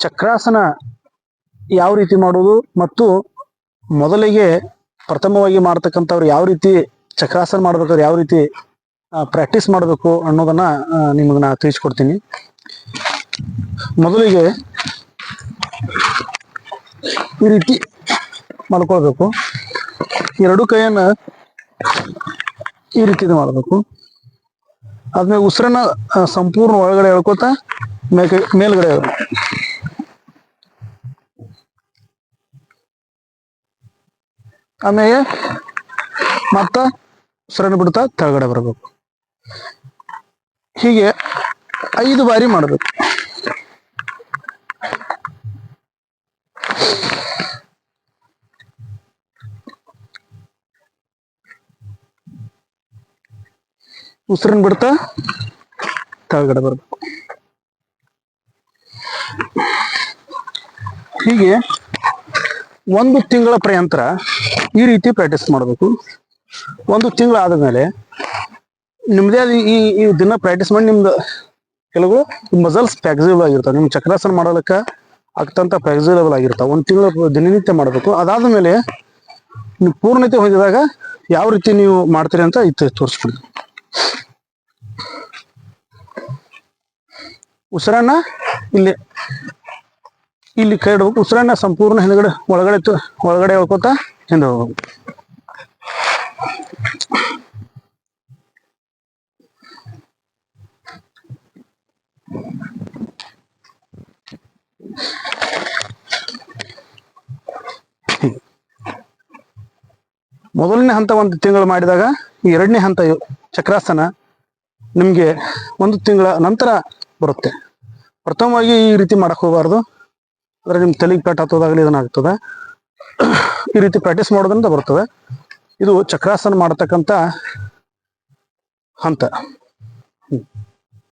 ಚಕ್ರಾಸನ ಯಾವ ರೀತಿ ಮಾಡುವುದು ಮತ್ತು ಮೊದಲಿಗೆ ಪ್ರಥಮವಾಗಿ ಮಾಡ್ತಕ್ಕಂಥವ್ರು ಯಾವ ರೀತಿ ಚಕ್ರಾಸನ ಮಾಡ್ಬೇಕಾದ್ರೆ ಯಾವ ರೀತಿ ಪ್ರಾಕ್ಟೀಸ್ ಮಾಡಬೇಕು ಅನ್ನೋದನ್ನ ನಿಮಗೆ ನಾ ತಿಳಿಸ್ಕೊಡ್ತೀನಿ. ಮೊದಲಿಗೆ ಈ ರೀತಿ ಮಾಡ್ಕೊಳ್ಬೇಕು. ಎರಡು ಕೈಯನ್ನ ಈ ರೀತಿ ಮಾಡಬೇಕು. ಆದ್ಮೇಲೆ ಉಸಿರನ್ನ ಸಂಪೂರ್ಣ ಒಳಗಡೆ ಎಳ್ಕೊತ ಮೇಲ್ಗಡೆ ಮೇಲ್ಗಡೆ ಎಳ್ಬೇಕು. ಆಮೇಲೆ ಮತ್ತ ಉಸಿರನ್ನ ಬಿಡ್ತಾ ತೆಳಗಡೆ ಬರಬೇಕು. ಹೀಗೆ ಐದು ಬಾರಿ ಮಾಡಬೇಕು. ಉಸಿರನ್ನ ಬಿಡ್ತಾ ತೆಳಗಡೆ ಬರಬೇಕು. ಹೀಗೆ ಒಂದು ತಿಂಗಳ ಪ್ರಯಂತ್ರ ಈ ರೀತಿ ಪ್ರಾಕ್ಟೀಸ್ ಮಾಡಬೇಕು. ಒಂದು ತಿಂಗಳು ಆದಮೇಲೆ ನಿಮ್ದೇ ಈ ಈ ದಿನ ಪ್ರಾಕ್ಟೀಸ್ ಮಾಡಿ ನಿಮ್ದು ಕೆಲವು ಮಸಲ್ಸ್ ಫ್ಲೆಕ್ಸಿಬಲ್ ಆಗಿರ್ತಾವೆ. ನಿಮ್ ಚಕ್ರಾಸನ ಮಾಡಲಿಕ್ಕ ಆಗ್ತಂತ ಫ್ಲೆಕ್ಸಿಬಲ್ ಆಗಿರ್ತಾವೆ. ಒಂದು ತಿಂಗಳ ದಿನನಿತ್ಯ ಮಾಡಬೇಕು. ಅದಾದ ಮೇಲೆ ನೀವು ಪೂರ್ಣತೆ ಹೊಂದಿದಾಗ ಯಾವ ರೀತಿ ನೀವು ಮಾಡ್ತೀರಿ ಅಂತ ಇತ್ತು ತೋರಿಸ್ಕೊಡ್ತೀನಿ. ಉಸಿರನ್ನ ಇಲ್ಲಿ ಇಲ್ಲಿ ಕೈ ಇಡ್ಬೇಕು ಉಸಿರನ್ನ ಸಂಪೂರ್ಣ ಹಿಂದ್ಗಡೆ, ಒಳಗಡೆ ಒಳಗಡೆ ಹೇಳ್ಕೊತ ಹಿಂದ ಹೋಗ್ಬೇಕು ಮೊದಲನೇ ಹಂತ ಒಂದು ತಿಂಗಳು ಮಾಡಿದಾಗ, ಈ ಎರಡನೇ ಹಂತ ಚಕ್ರಾಸನ, ನಿಮ್ಗೆ ಒಂದು ತಿಂಗಳ ನಂತರ ಬರುತ್ತೆ. ಪ್ರಥಮವಾಗಿ ಈ ರೀತಿ ಮಾಡಕ್ ಹೋಗಬಾರ್ದು. ಅಂದ್ರೆ ನಿಮ್ ತಲೆಗೆ ಪ್ಯಾಟ್ ಹತ್ತೋದಾಗಲಿ ಇದನ್ನಾಗ್ತದೆ. ಈ ರೀತಿ ಪ್ರಾಕ್ಟೀಸ್ ಮಾಡೋದ್ರಿಂದ ಬರ್ತದೆ. ಇದು ಚಕ್ರಾಸನ ಮಾಡತಕ್ಕಂತ ಹಂತ.